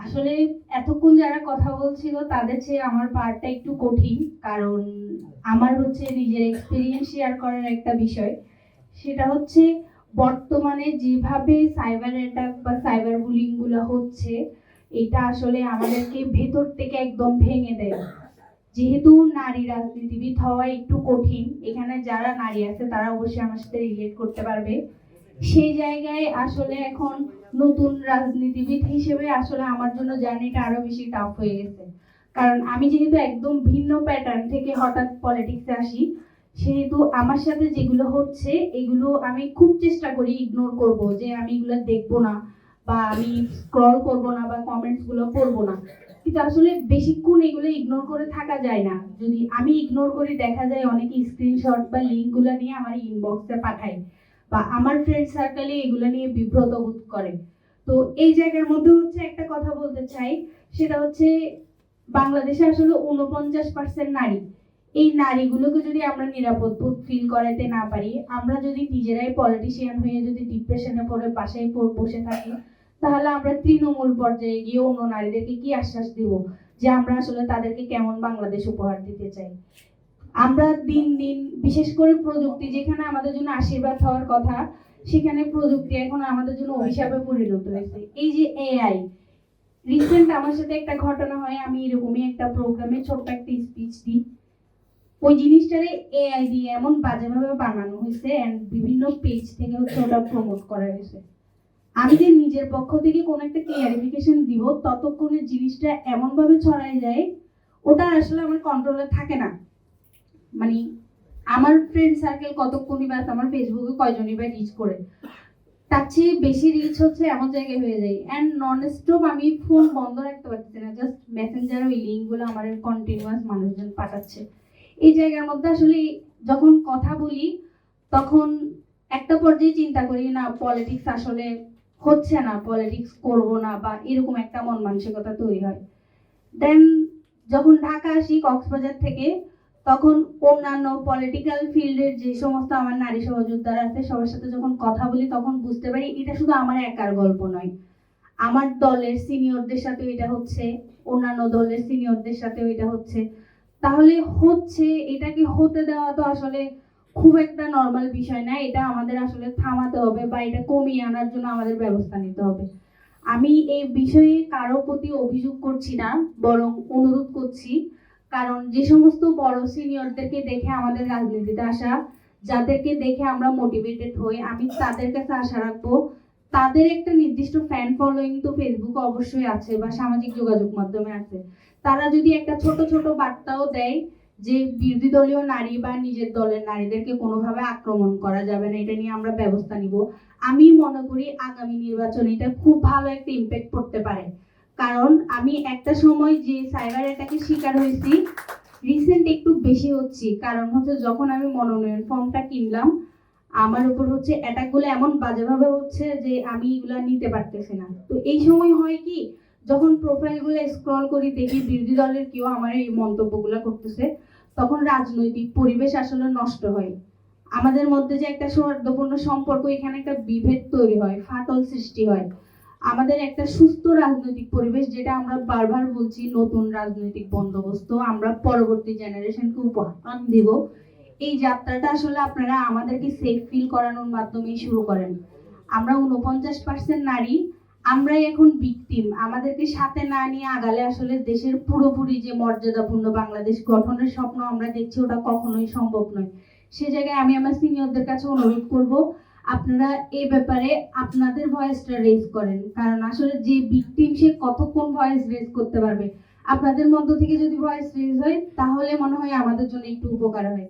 আসলে এতক্ষণ যারা কথা বলছিল, তাদের চেয়ে আমার পার্টটা একটু কঠিন, কারণ আমার হচ্ছে নিজের এক্সপিরিয়েন্স শেয়ার করার একটা বিষয়। সেটা হচ্ছে বর্তমানে যেভাবে সাইবার অ্যাটাক বা সাইবার বুলিংগুলো হচ্ছে, এটা আসলে আমাদেরকে ভেতর থেকে একদম ভেঙে দেয়। যেহেতু নারী রাজনীতিবিদ হওয়া একটু কঠিন, এখানে যারা নারী আছে, তারা অবশ্যই আমার সাথে রিলেট করতে পারবে। সেই জায়গায় আসলে এখন নতুন রাজনীতিবিদ হিসেবে আসলে আমার জন্য জার্নিটা আরও বেশি টাফ হয়ে গেছে। কারণ আমি যেহেতু একদম ভিন্ন প্যাটার্ন থেকে হঠাৎ পলিটিক্সে আসি, সেহেতু আমার সাথে যেগুলো হচ্ছে, এগুলো আমি খুব চেষ্টা করি ইগনোর করব, যে আমি এগুলো দেখব না বা আমি স্ক্রল করব না বা কমেন্টসগুলো পড়ব না। কিন্তু আসলে বেশিক্ষণ এগুলো ইগনোর করে থাকা যায় না। যদি আমি ইগনোর করি, দেখা যায় অনেকে স্ক্রিনশট বা লিঙ্কগুলো নিয়ে আমার ইনবক্সে পাঠায়। বা আমার ফ্রেন্ড সার্কেলে এগুলো নিয়ে বিব্রত বোধ করে। তো এই জায়গার মধ্যে হচ্ছে একটা কথা বলতে চাই, সেটা হচ্ছে বাংলাদেশে আসলে উনপঞ্চাশ পার্সেন্ট নারী। এই নারীগুলোকে যদি আমরা নিরাপদ বোধ ফিল করাতে না পারি, আমরা যদি নিজেরাই পলিটিশিয়ান হয়ে যদি ডিপ্রেশনে পড়ে, বাসায় বসে থাকি, তাহলে আমরা তৃণমূল পর্যায়ে গিয়ে অন্য নারীদেরকে কি আশ্বাস দিব যে আমরা আসলে তাদেরকে কেমন বাংলাদেশ উপহার দিতে চাই? আমরা দিন দিন, বিশেষ করে প্রযুক্তি, যেখানে আমাদের জন্য আশীর্বাদ হওয়ার কথা, সেখানে প্রযুক্তি এখন আমাদের জন্য অভিশাপে পরিণত হয়েছে। এই যে এআই রিসেন্ট আমার সাথে একটা ঘটনা হয়, আমি এরকমই একটা প্রোগ্রামে ছোট্ট একটা স্পিচ দিই। ওই জিনিসটারে এআই দিয়ে এমন বাজেভাবে বানানো হয়েছে এন্ড বিভিন্ন পেজ থেকে হচ্ছে ওটা প্রমোট করা হয়েছে। আমি যে নিজের পক্ষ থেকে কোনো একটা ক্লিয়ারিফিকেশন দিব, ততক্ষণে জিনিসটা এমনভাবে ছড়ায় যায়, ওটা আসলে আমার কন্ট্রোলে থাকে না। মানে আমার ফ্রেন্ড সার্কেল কতক্ষণই বা আমার ফেসবুকে কয়জনই বা রিচ করে, তার চেয়ে বেশি রিচ হচ্ছে এমন জায়গায় হয়ে যায়। অ্যান্ড নন স্টপ আমি ফোন বন্ধ রাখতে পারছি না জাস্ট মেসেঞ্জার ওই লিঙ্কগুলো আমার কন্টিনিউয়াস মানুষজন পাঠাচ্ছে। এই জায়গার মধ্যে আসলে যখন কথা বলি, তখন একটা পর্যায়ে চিন্তা করি, না পলিটিক্স আসলে হচ্ছে না পলিটিক্স করব না বা এরকম একটা মন মানসিকতা তৈরি হয়। দেন যখন ঢাকা আসি, কক্সবাজার থেকে তখন অন্যান্য পলিটিক্যাল ফিল্ডের যে সমস্ত আমার নারী সহযোদ্ধারা আছে, সবার সাথে যখন কথা বলি তখন বুঝতে পারি এটা শুধু আমার একার গল্প নয়। আমার দলের সিনিয়রদের সাথেও এটা হচ্ছে, অন্যান্য দলের সিনিয়রদের সাথেও এটা হচ্ছে। তাহলে হচ্ছে, এটাকে হতে দেওয়া তো আসলে খুব একটা নর্মাল বিষয় না, এটা আমাদের আসলে থামাতে হবে বা এটা কমিয়ে আনার জন্য আমাদের ব্যবস্থা নিতে হবে। আমি এই বিষয়ে কারও প্রতি অভিযোগ করছি না, বরং অনুরোধ করছি কারণ যে সমস্ত বড় সিনিয়রদেরকে দেখে আমাদের রাজনীতিতে আসা, যাদেরকে দেখে আমরা মোটিভেটেড হই, আমি তাদের কাছে আশা রাখব, তাদের একটা নির্দিষ্ট ফ্যান ফলোয়িং তো ফেসবুকে অবশ্যই আছে বা সামাজিক যোগাযোগ মাধ্যমে আছে। তারা যদি একটা ছোট ছোট বার্তাও দেয় যে বিরোধী দলীয় নারী বা নিজের দলের নারীদেরকে কোনোভাবে আক্রমণ করা যাবে না, এটা নিয়ে আমরা ব্যবস্থা নিব। আমি মনে করি আগামী নির্বাচনে এটা খুব ভালো একটা ইম্প্যাক্ট পড়তে পারে। কারণ আমি একটা সময় যে সাইবার অ্যাটাকের শিকার হয়েছি রিসেন্ট একটু বেশি হচ্ছি। কারণ হচ্ছে যখন আমি মনোনয়ন ফর্মটা কিনলাম, আমার উপর হচ্ছে অ্যাটাকগুলো এমন বাজেভাবে হচ্ছে যে আমি এগুলা নিতে পারতেছি না। তো এই সময় হয় কি, যখন প্রোফাইলগুলো স্ক্রল করি, দেখি বিরোধী দলের কেউ আমার এই মন্তব্যগুলো করতেছে, তখন রাজনৈতিক পরিবেশ আসলে নষ্ট হয়। আমাদের মধ্যে যে একটা সৌহার্দ্যপূর্ণ সম্পর্ক, এখানে একটা বিভেদ তৈরি হয়, ফাটল সৃষ্টি হয়। আমাদের একটা সুস্থ রাজনৈতিক পরিবেশ যেটা আমরা বারবার বলছি, নতুন রাজনৈতিক বন্দোবস্ত, আমরা পরবর্তী জেনারেশনকে উপহার দিব। এই যাত্রাটা আসলে আপনারা আমাদেরকে সেফ ফিল করানোর মাধ্যমেই শুরু করেন। আমরা উনপঞ্চাশ পার্সেন্ট নারী, আমরাই এখন ভিকটিম আমাদেরকে সাথে না নিয়ে আগালে আসলে দেশের পুরোপুরি যে মর্যাদাপূর্ণ বাংলাদেশ গঠনের স্বপ্ন আমরা দেখছি, ওটা কখনোই সম্ভব নয়। সে জায়গায় আমি আমার সিনিয়রদের কাছে অনুরোধ করব আপনারা এই ব্যাপারে আপনাদের ভয়েসটা রেজ করেন। কারণ আসলে যে ভিকটিম সে কতক্ষণ ভয়েস রেজ করতে পারবে? আপনাদের মধ্য থেকে যদি ভয়েস রেজ হয়, তাহলে মনে হয় আমাদের জন্য একটু উপকার হয়